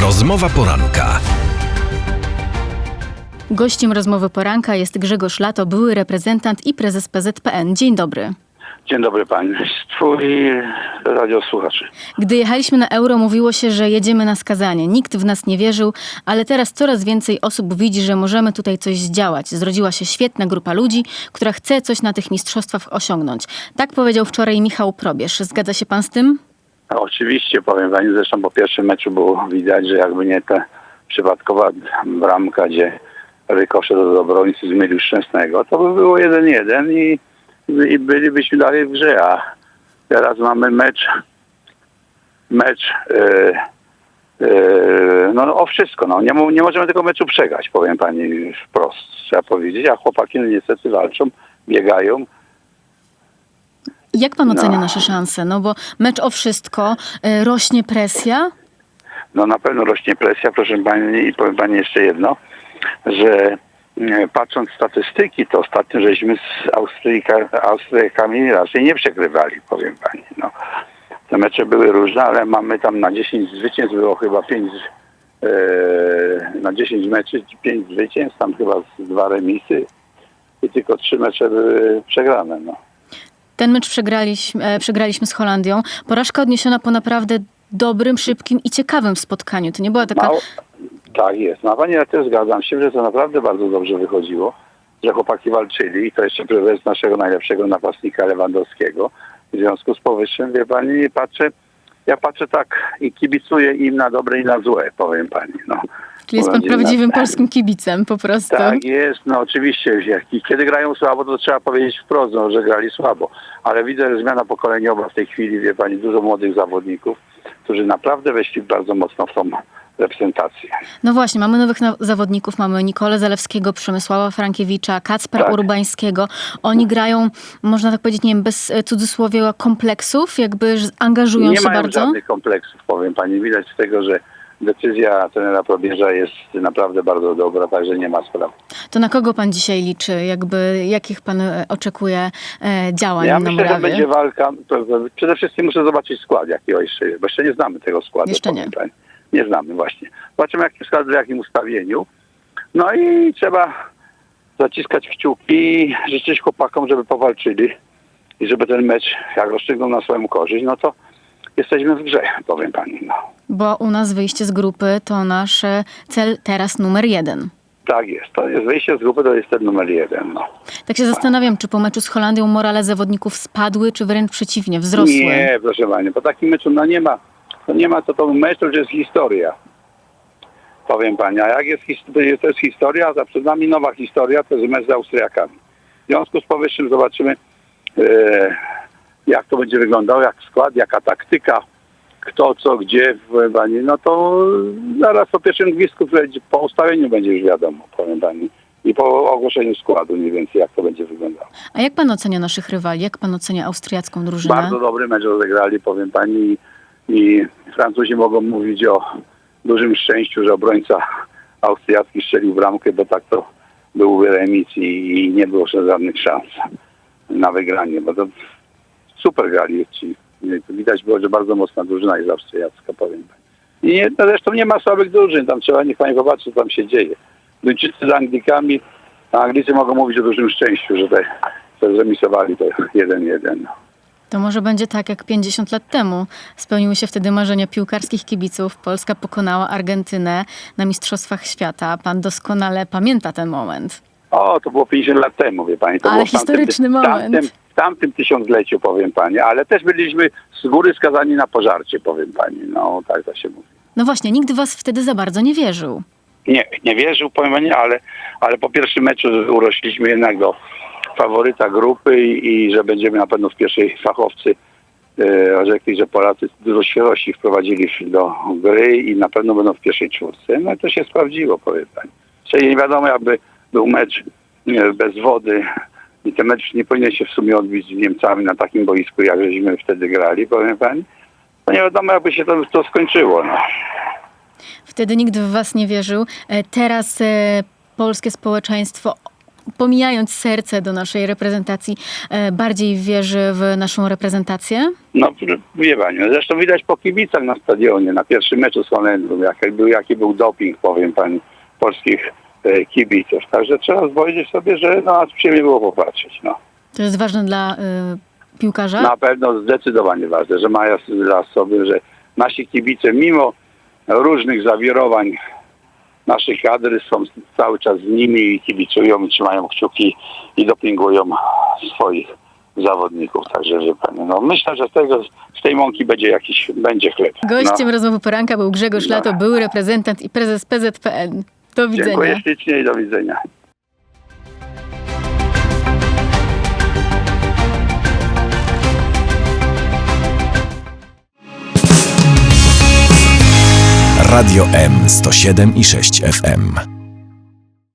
Rozmowa poranka. Gościem rozmowy poranka jest Grzegorz Lato, były reprezentant i prezes PZPN. Dzień dobry. Dzień dobry Państwu i radiosłuchaczy. Gdy jechaliśmy na euro, mówiło się, że jedziemy na skazanie. Nikt w nas nie wierzył, ale teraz coraz więcej osób widzi, że możemy tutaj coś zdziałać. Zrodziła się świetna grupa ludzi, która chce coś na tych mistrzostwach osiągnąć. Tak powiedział wczoraj Michał Probierz. Zgadza się pan z tym? Oczywiście powiem Pani, zresztą po pierwszym meczu było widać, że jakby nie ta przypadkowa bramka, gdzie rykoszet od obrońcy zmylił Szczęsnego, to by było 1-1 i, i bylibyśmy dalej w grze, a teraz mamy mecz mecz e, no, o wszystko, no. Nie, nie możemy tego meczu przegrać, powiem Pani wprost, trzeba powiedzieć, a chłopaki no, niestety walczą, biegają, Jak pan ocenia No. nasze szanse? No bo mecz o wszystko, e, rośnie presja. No na pewno rośnie presja, proszę Pani, i powiem Pani jeszcze jedno, że e, patrząc statystyki, to ostatnio żeśmy z Austriaka, Austriakami raczej nie przegrywali, powiem Pani. No. Te mecze były różne, ale mamy tam na 10 zwycięstw było chyba 5, e, na 10 meczy 5 zwycięstw, tam chyba dwa remisy i tylko trzy mecze były przegrane. No. Ten mecz przegraliśmy, e, przegraliśmy z Holandią. Porażka odniesiona po naprawdę dobrym, szybkim i ciekawym spotkaniu. To nie była taka... Mało, tak jest. No a pani, ja też zgadzam się, że to naprawdę bardzo dobrze wychodziło, że chłopaki walczyli i to jeszcze prezes naszego najlepszego napastnika Lewandowskiego. W związku z powyższym, wie pani, patrzę, ja patrzę tak i kibicuję im na dobre i na złe, powiem pani. No. Czyli jest pan prawdziwym polskim kibicem po prostu. Tak jest, no oczywiście. jak- Kiedy grają słabo, to trzeba powiedzieć wprost, no, że grali słabo. Ale widzę, że zmiana pokoleniowa w tej chwili, wie pani, dużo młodych zawodników, którzy naprawdę weszli bardzo mocno w tą reprezentację. No właśnie, mamy nowych zawodników. Mamy Nikolę Zalewskiego, Przemysława Frankiewicza, Kacpra Tak. Urbańskiego. Oni grają, można tak powiedzieć, nie wiem, bez e, cudzysłowia kompleksów, jakby angażują Nie się mają bardzo. żadnych kompleksów, powiem pani. Widać z tego, że decyzja trenera Probierza jest naprawdę bardzo dobra, także nie ma sprawy. To na kogo pan dzisiaj liczy? Jakby, jakich pan e, oczekuje e, działań Ja na myślę, że będzie walka. Przede wszystkim muszę zobaczyć skład, jaki jeszcze jest, bo jeszcze nie znamy tego składu. Jeszcze nie. pani. Nie znamy właśnie. Zobaczymy, jaki skład, w jakim ustawieniu. No i trzeba zaciskać kciuki życzyć chłopakom, żeby powalczyli i żeby ten mecz, jak rozstrzygną na swoją korzyść, no to jesteśmy w grze, powiem pani. No. Bo u nas wyjście z grupy to nasz e, cel teraz numer jeden. Tak jest. To jest wyjście z grupy, to jest ten numer jeden. No. Tak się zastanawiam, czy po meczu z Holandią morale zawodników spadły, czy wręcz przeciwnie, wzrosły. Nie, proszę pani, po takim meczu no nie ma, to nie ma co to mecz, to już jest historia. Powiem pani, a jak jest, to jest historia, a przed nami nowa historia, to jest mecz z Austriakami. W związku z powyższym zobaczymy, e, jak to będzie wyglądało, jak skład, jaka taktyka, kto, co, gdzie, powiem pani, no to zaraz po pierwszym gwizdku, po ustawieniu będzie już wiadomo, powiem pani. I po ogłoszeniu składu mniej więcej, jak to będzie wyglądało. A jak pan ocenia naszych rywali? Jak pan ocenia austriacką drużynę? Bardzo dobry mecz rozegrali, powiem pani. I Francuzi mogą mówić o dużym szczęściu, że obrońca austriacki strzelił bramkę, bo tak to był remis i, nie było żadnych szans na wygranie, bo to super grali ci. Widać było, że bardzo mocna drużyna jest austriacka, powiem pani. I nie, no zresztą nie ma słabych drużyn, tam trzeba, niech pani popatrzy, co tam się dzieje. Duńczycy z Anglikami, a Anglicy mogą mówić o dużym szczęściu, że te, że zremisowali to 1-1. To może będzie tak jak 50 lat temu. Spełniły się wtedy marzenia piłkarskich kibiców. Polska pokonała Argentynę na Mistrzostwach Świata. Pan doskonale pamięta ten moment. O, to było 50 lat temu, wie pani. To Ale w tamtym- historyczny moment. Tamtym, w tamtym tysiącleciu, powiem pani, ale też byliśmy z góry skazani na pożarcie, powiem pani. No, tak to się mówi. No właśnie, nikt was wtedy za bardzo nie wierzył. Nie, nie wierzył, powiem pani, ale, ale po pierwszym meczu urośliśmy jednak do faworyta grupy i, i że będziemy na pewno w pierwszej fachowcy e, rzekli, że Polacy dużo świeżości wprowadzili do gry i na pewno będą w pierwszej czwórce. No i to się sprawdziło, powiem pani. Czyli nie wiadomo, jakby był mecz bez wody i ten mecz nie powinien się w sumie odbić z Niemcami na takim boisku, jak żeśmy wtedy grali, powiem pani. To nie wiadomo, jakby się to, to skończyło. No. Wtedy nikt w was nie wierzył. E, Teraz e, polskie społeczeństwo pomijając serce do naszej reprezentacji, e, bardziej wierzy w naszą reprezentację? No, wie pani, zresztą widać po kibicach na stadionie, na pierwszym meczu z Holendią, jaki był, jaki był doping, powiem pani, polskich e, kibiców. Także trzeba powiedzieć sobie, że no, aż przyjemnie było popatrzeć. No. To jest ważne dla y, piłkarza? Na pewno zdecydowanie ważne, że mają dla sobie, że nasi kibice mimo różnych zawirowań naszej kadry są cały czas z nimi i kibicują i trzymają kciuki i dopingują swoich zawodników. Także pani, no myślę, że z tego z tej mąki będzie jakiś będzie chleb. Gościem no, rozmowy poranka był Grzegorz Lato, były reprezentant i prezes PZPN. Do widzenia. dziękuję ślicznie i do widzenia. Radio M 107 i 6 FM.